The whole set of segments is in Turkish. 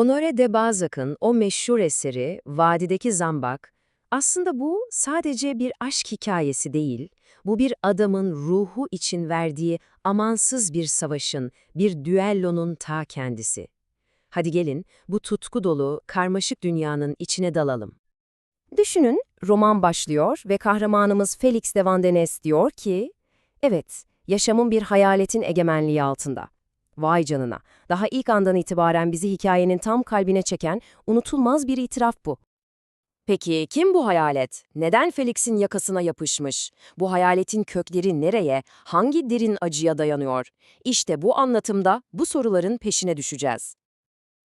Honoré de Balzac'ın o meşhur eseri Vadideki Zambak, aslında bu sadece bir aşk hikayesi değil, bu bir adamın ruhu için verdiği amansız bir savaşın, bir düellonun ta kendisi. Hadi gelin bu tutku dolu, karmaşık dünyanın içine dalalım. Düşünün, roman başlıyor ve kahramanımız Felix de Vandenes diyor ki, evet, yaşamın bir hayaletin egemenliği altında. Vay canına, daha ilk andan itibaren bizi hikayenin tam kalbine çeken unutulmaz bir itiraf bu. Peki kim bu hayalet? Neden Felix'in yakasına yapışmış? Bu hayaletin kökleri nereye, hangi derin acıya dayanıyor? İşte bu anlatımda bu soruların peşine düşeceğiz.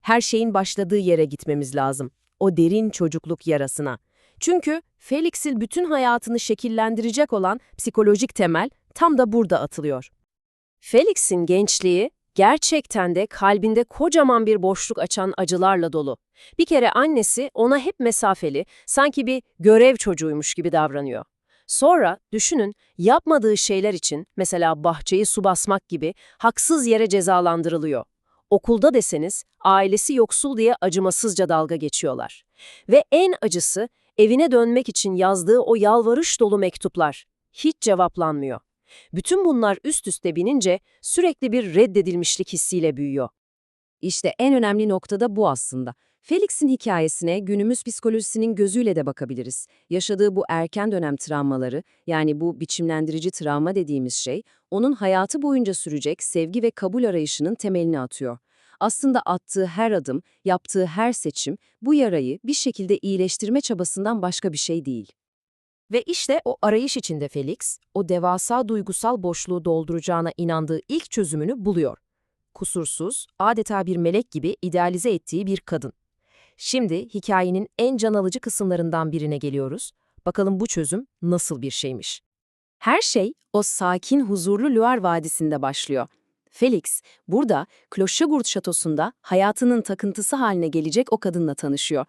Her şeyin başladığı yere gitmemiz lazım. O derin çocukluk yarasına. Çünkü Felix'in bütün hayatını şekillendirecek olan psikolojik temel tam da burada atılıyor. Felix'in gençliği gerçekten de kalbinde kocaman bir boşluk açan acılarla dolu. Bir kere annesi ona hep mesafeli, sanki bir görev çocuğuymuş gibi davranıyor. Sonra düşünün yapmadığı şeyler için mesela bahçeyi su basmak gibi haksız yere cezalandırılıyor. Okulda deseniz ailesi yoksul diye acımasızca dalga geçiyorlar. Ve en acısı evine dönmek için yazdığı o yalvarış dolu mektuplar. Hiç cevaplanmıyor. Bütün bunlar üst üste binince sürekli bir reddedilmişlik hissiyle büyüyor. İşte en önemli nokta da bu aslında. Felix'in hikayesine günümüz psikolojisinin gözüyle de bakabiliriz. Yaşadığı bu erken dönem travmaları, yani bu biçimlendirici travma dediğimiz şey, onun hayatı boyunca sürecek sevgi ve kabul arayışının temelini atıyor. Aslında attığı her adım, yaptığı her seçim, bu yarayı bir şekilde iyileştirme çabasından başka bir şey değil. Ve işte o arayış içinde Felix, o devasa duygusal boşluğu dolduracağına inandığı ilk çözümünü buluyor. Kusursuz, adeta bir melek gibi idealize ettiği bir kadın. Şimdi hikayenin en can alıcı kısımlarından birine geliyoruz. Bakalım bu çözüm nasıl bir şeymiş? Her şey o sakin, huzurlu Loire Vadisi'nde başlıyor. Felix, burada Clochegourde şatosunda hayatının takıntısı haline gelecek o kadınla tanışıyor.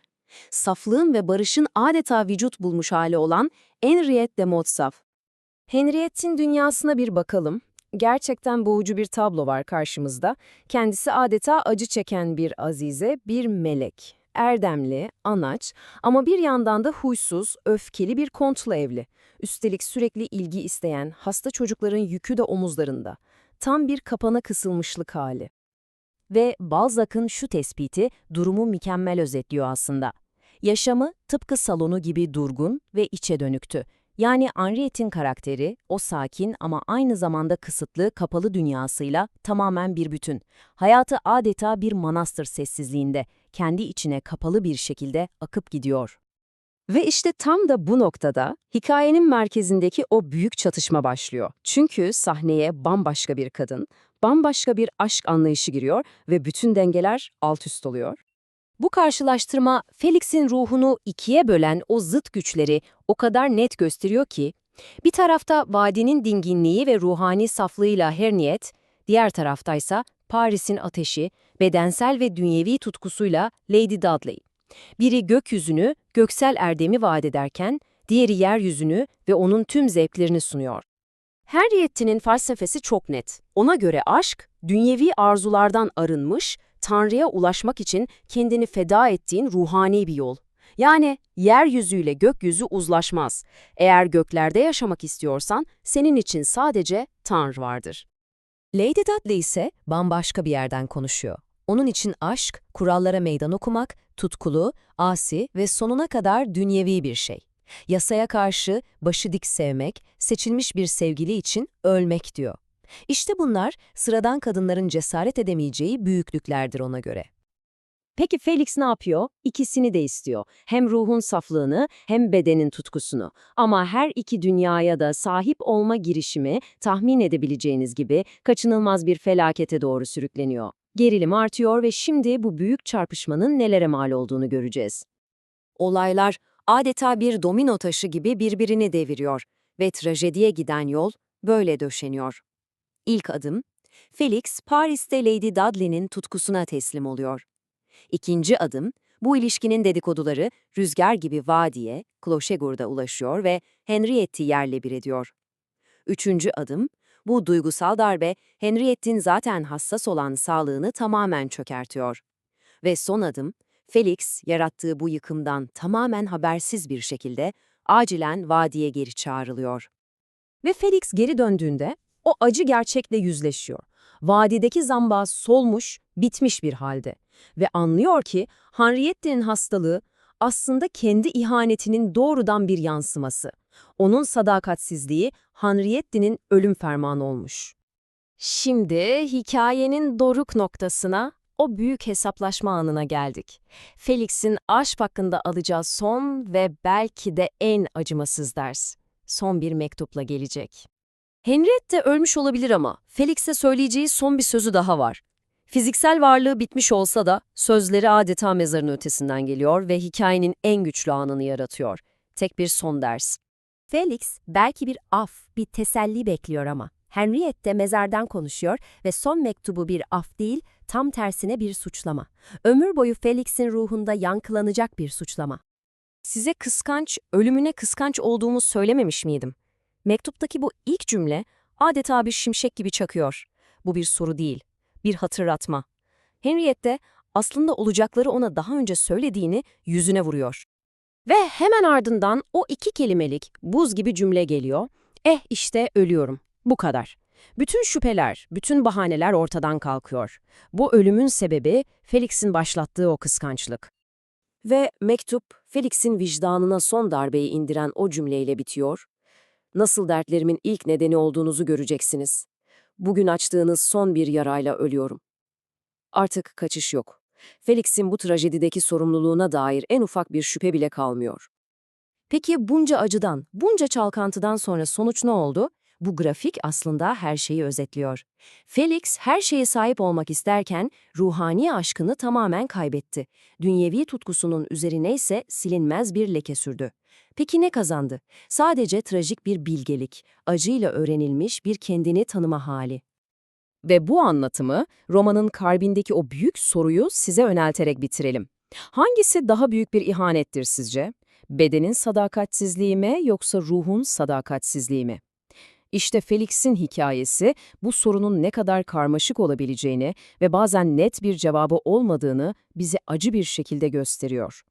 Saflığın ve barışın adeta vücut bulmuş hali olan Henriette de Motsaf. Henriette'in dünyasına bir bakalım. Gerçekten boğucu bir tablo var karşımızda. Kendisi adeta acı çeken bir azize, bir melek. Erdemli, anaç ama bir yandan da huysuz, öfkeli bir kontla evli. Üstelik sürekli ilgi isteyen, hasta çocukların yükü de omuzlarında. Tam bir kapana kısılmışlık hali. Ve Balzac'ın şu tespiti durumu mükemmel özetliyor aslında. Yaşamı tıpkı salonu gibi durgun ve içe dönüktü. Yani Henriette'in karakteri, o sakin ama aynı zamanda kısıtlı, kapalı dünyasıyla tamamen bir bütün. Hayatı adeta bir manastır sessizliğinde, kendi içine kapalı bir şekilde akıp gidiyor. Ve işte tam da bu noktada hikayenin merkezindeki o büyük çatışma başlıyor. Çünkü sahneye bambaşka bir kadın, bambaşka bir aşk anlayışı giriyor ve bütün dengeler alt üst oluyor. Bu karşılaştırma Felix'in ruhunu ikiye bölen o zıt güçleri o kadar net gösteriyor ki, bir tarafta vadinin dinginliği ve ruhani saflığıyla Herniet, diğer taraftaysa Paris'in ateşi, bedensel ve dünyevi tutkusuyla Lady Dudley. Biri gökyüzünü, göksel erdemi vaat ederken, diğeri yeryüzünü ve onun tüm zevklerini sunuyor. Henriette'nin felsefesi çok net. Ona göre aşk, dünyevi arzulardan arınmış, Tanrı'ya ulaşmak için kendini feda ettiğin ruhani bir yol. Yani yeryüzüyle gökyüzü uzlaşmaz. Eğer göklerde yaşamak istiyorsan senin için sadece Tanrı vardır. Lady Dudley ise bambaşka bir yerden konuşuyor. Onun için aşk, kurallara meydan okumak, tutkulu, asi ve sonuna kadar dünyevi bir şey. Yasaya karşı başı dik sevmek, seçilmiş bir sevgili için ölmek diyor. İşte bunlar sıradan kadınların cesaret edemeyeceği büyüklüklerdir ona göre. Peki Felix ne yapıyor? İkisini de istiyor. Hem ruhun saflığını hem bedenin tutkusunu. Ama her iki dünyaya da sahip olma girişimi tahmin edebileceğiniz gibi kaçınılmaz bir felakete doğru sürükleniyor. Gerilim artıyor ve şimdi bu büyük çarpışmanın nelere mal olduğunu göreceğiz. Olaylar adeta bir domino taşı gibi birbirini deviriyor ve trajediye giden yol böyle döşeniyor. İlk adım, Felix Paris'te Lady Dudley'nin tutkusuna teslim oluyor. İkinci adım, bu ilişkinin dedikoduları rüzgar gibi vadiye, Clochegourde'a ulaşıyor ve Henriette'i yerle bir ediyor. Üçüncü adım, bu duygusal darbe Henriette'in zaten hassas olan sağlığını tamamen çökertiyor. Ve son adım, Felix yarattığı bu yıkımdan tamamen habersiz bir şekilde acilen vadiye geri çağrılıyor. Ve Felix geri döndüğünde o acı gerçekle yüzleşiyor. Vadideki zambaz solmuş, bitmiş bir halde. Ve anlıyor ki Henriette'nin hastalığı aslında kendi ihanetinin doğrudan bir yansıması. Onun sadakatsizliği Henriette'nin ölüm fermanı olmuş. Şimdi hikayenin doruk noktasına, o büyük hesaplaşma anına geldik. Felix'in aşk hakkında alacağı son ve belki de en acımasız ders. Son bir mektupla gelecek. Henriette ölmüş olabilir ama Felix'e söyleyeceği son bir sözü daha var. Fiziksel varlığı bitmiş olsa da sözleri adeta mezarın ötesinden geliyor ve hikayenin en güçlü anını yaratıyor. Tek bir son ders. Felix belki bir af, bir teselli bekliyor ama Henriette mezardan konuşuyor ve son mektubu bir af değil, tam tersine bir suçlama. Ömür boyu Felix'in ruhunda yankılanacak bir suçlama. Size kıskanç, ölümüne kıskanç olduğumu söylememiş miydim? Mektuptaki bu ilk cümle adeta bir şimşek gibi çakıyor. Bu bir soru değil, bir hatırlatma. Henriette aslında olacakları ona daha önce söylediğini yüzüne vuruyor. Ve hemen ardından o iki kelimelik buz gibi cümle geliyor. Eh işte ölüyorum. Bu kadar. Bütün şüpheler, bütün bahaneler ortadan kalkıyor. Bu ölümün sebebi Felix'in başlattığı o kıskançlık. Ve mektup Felix'in vicdanına son darbeyi indiren o cümleyle bitiyor. Nasıl dertlerimin ilk nedeni olduğunuzu göreceksiniz. Bugün açtığınız son bir yarayla ölüyorum. Artık kaçış yok. Felix'in bu trajedideki sorumluluğuna dair en ufak bir şüphe bile kalmıyor. Peki bunca acıdan, bunca çalkantıdan sonra sonuç ne oldu? Bu grafik aslında her şeyi özetliyor. Felix her şeye sahip olmak isterken ruhani aşkını tamamen kaybetti. Dünyevi tutkusunun üzerine ise silinmez bir leke sürdü. Peki ne kazandı? Sadece trajik bir bilgelik, acıyla öğrenilmiş bir kendini tanıma hali. Ve bu anlatımı romanın kalbindeki o büyük soruyu size yönelterek bitirelim. Hangisi daha büyük bir ihanettir sizce? Bedenin sadakatsizliği mi yoksa ruhun sadakatsizliği mi? İşte Felix'in hikayesi bu sorunun ne kadar karmaşık olabileceğini ve bazen net bir cevabı olmadığını bize acı bir şekilde gösteriyor.